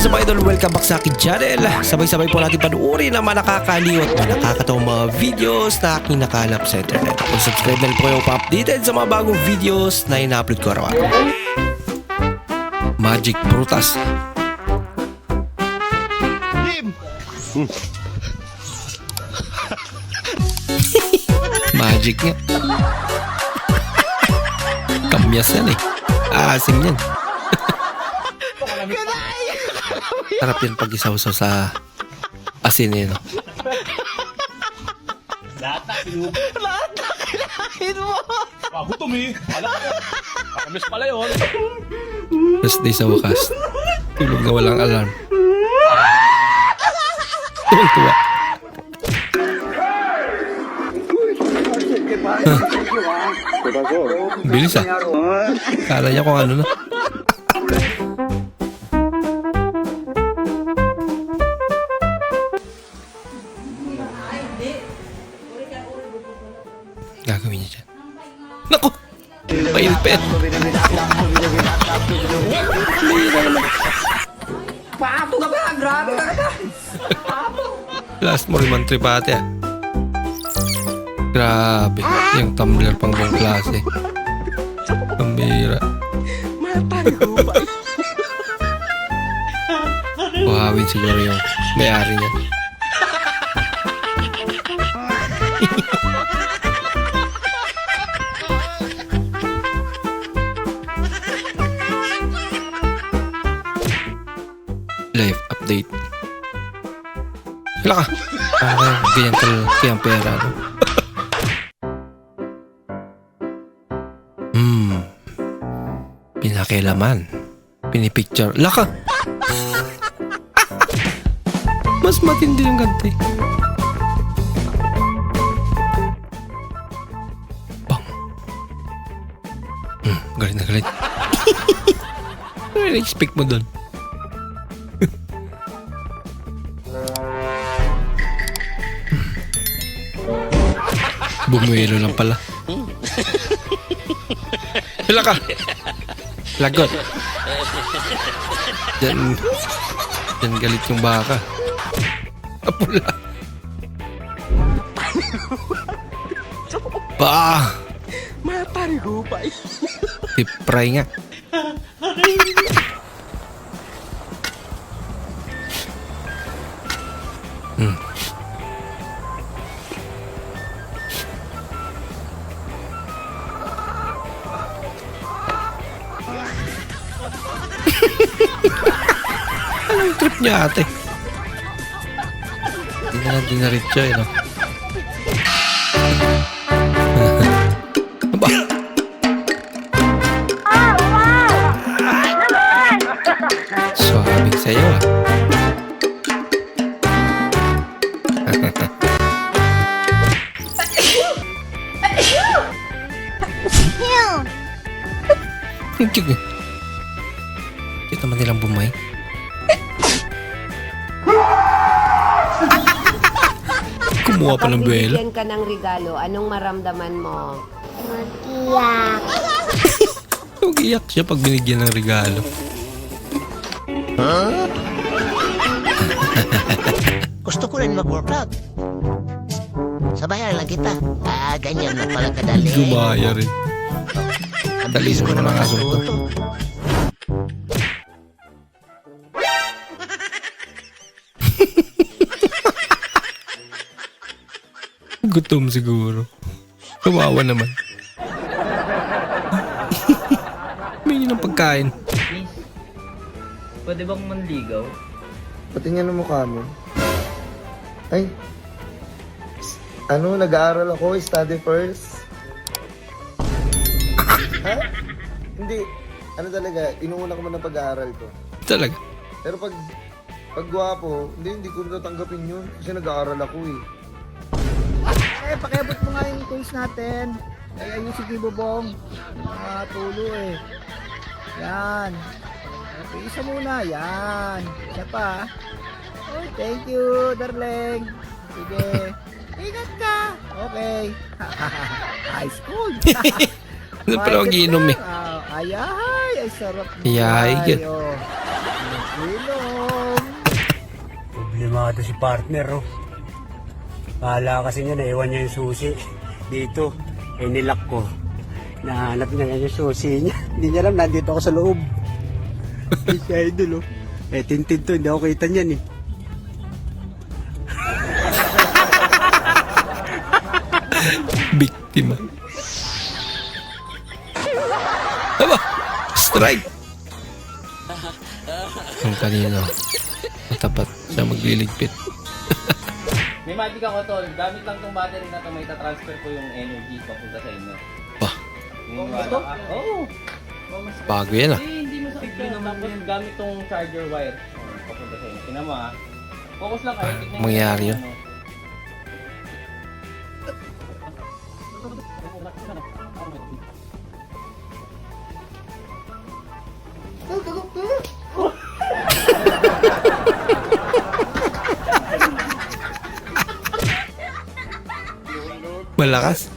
is up idol? Welcome back sa akin channel. Sabay-sabay po natin panuorin ang mga nakakaliw at mga nakakatawang mga videos na aking nakalap sa internet. Kung subscribe na po kayo pa-updated sa mga bagong videos na ina-upload ko araw-araw. Magic Prutas. Magic nga. Kamyas yan eh. Aasim yan. Sarap yan pag isawsaw sa asin eh, no? Ah, gutom eh. Wala ka. Kakamis pala yun. Tapos di sa wakas, tulog na walang alarm. Tuwang-tuwa. Bilis ah. Kala niya kung ano na. Pailpet! Pato ka ba? Grabe ka ba? Last mo rin man tripate ah. Grabe. Yung tumbler pang buong klase. Pambira. Buhawin siguro yung may-ari niya. Update. Wala ka. Parang ganyan kalaki ang pera, no? Hmm. Pinakilaman. Pinipicture. Laka! Mas matindi yung gante. Bang. Hmm, galit na galit. ano expect mo doon? Bumuelo lang pala. Hila ka! Lagot. Diyan, diyan galit yung baka. Apula. Ba! Pa. Tipray nga. Anong trip niya ate? Hindi na lang dinaritso eh, no? Aba, Sabi sa'yo ah. Ang cute eh. Cute naman nilang bumay. Kumuha pa ng buwelo. Bigyan ka ng regalo, anong maramdaman mo? Mag-iyak. Ugiyak siya pag binigyan ng regalo. Gusto ko rin mag-workout. Sabayan lang kita. Ah, ganyan na pala kadali. Gumaya rin. Ang bilis ko naman asunto. Gutom siguro. Kawawa naman. May ng pagkain. Pwede bang manligaw? Patingin ang mukha mo. Ay. Ano, nag-aaral ako, study first. ha? Hindi. Ano talaga, inuuna ko man ang pag-aaral ko. Talaga. Pero pag pag gwapo, hindi, hindi ko tatanggapin yun. Kasi nag-aaral ako eh. Eh, pakiabot mo nga yung tools natin. Ay, ayun si Bobong. Mga tulo eh. Yan. Okay, isa muna. Yan. Isa pa. Oh, thank you, darling. Sige. Ingat ka. Okay. High school. Ano pala ang giinom eh. Ah, ay, ay, ay, sarap. Ay, ay, buhay, yun. oh. Ang Kilo. Limado si partner, oh. Bahala kasi niya, naiwan niya yung susi dito. Eh, nilak ko. Nahanap niya yung susi niya. Hindi niya alam, nandito ako sa loob. Hindi siya idol, oh. Eh, tintin to, hindi ako kita niyan, eh. Biktima. Aba! Strike! Ang kanino. Matapat siya magliligpit. May magic ako tol. Gamit lang tong battery na to, may transfer ko yung energy papunta sa inyo. Bah, Naniniwala ka? Oo. bago yan ah. Hindi, hindi masakit yun. Tapos gamit tong charger wire. Oh, papunta sa inyo. Tingnan mo ah. Focus lang kayo. Tignan nyo Mangyayari yun. ano. Malakas.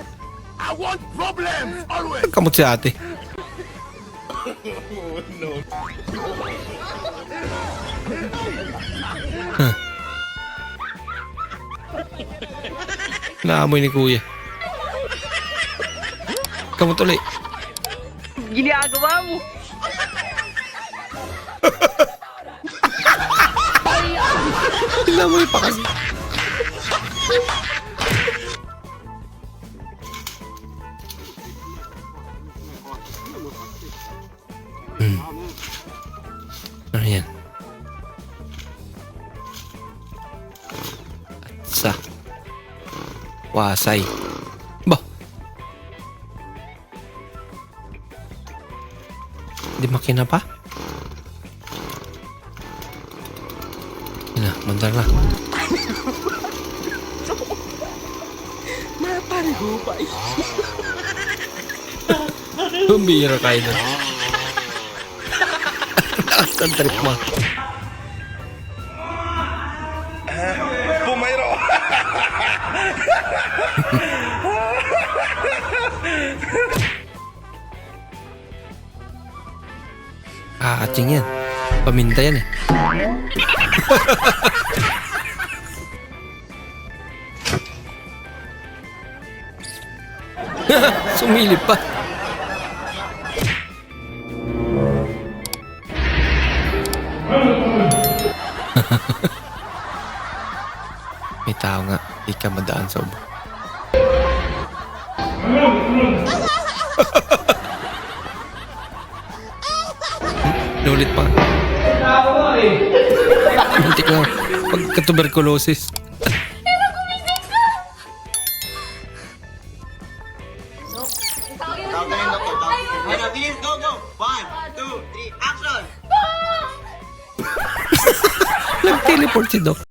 I want problems always. Kamot si ate. Huh. Naamoy ni kuya. Kamot ulit. Ginagawa mo! Naamoy pa kasi. Wasay. Ba? Di makina pa? Yan na, mandar na. Matarigupay! Bumira kayo na. Lakas ng trip mo. Kakatsing yan. Paminta yan eh. Sumilip pa. May tao nga. Di ka madaan sa ubo. Hmm, Nulit pa. Muntik lang. Pagka-tuberculosis. Nag-teleport si Doc.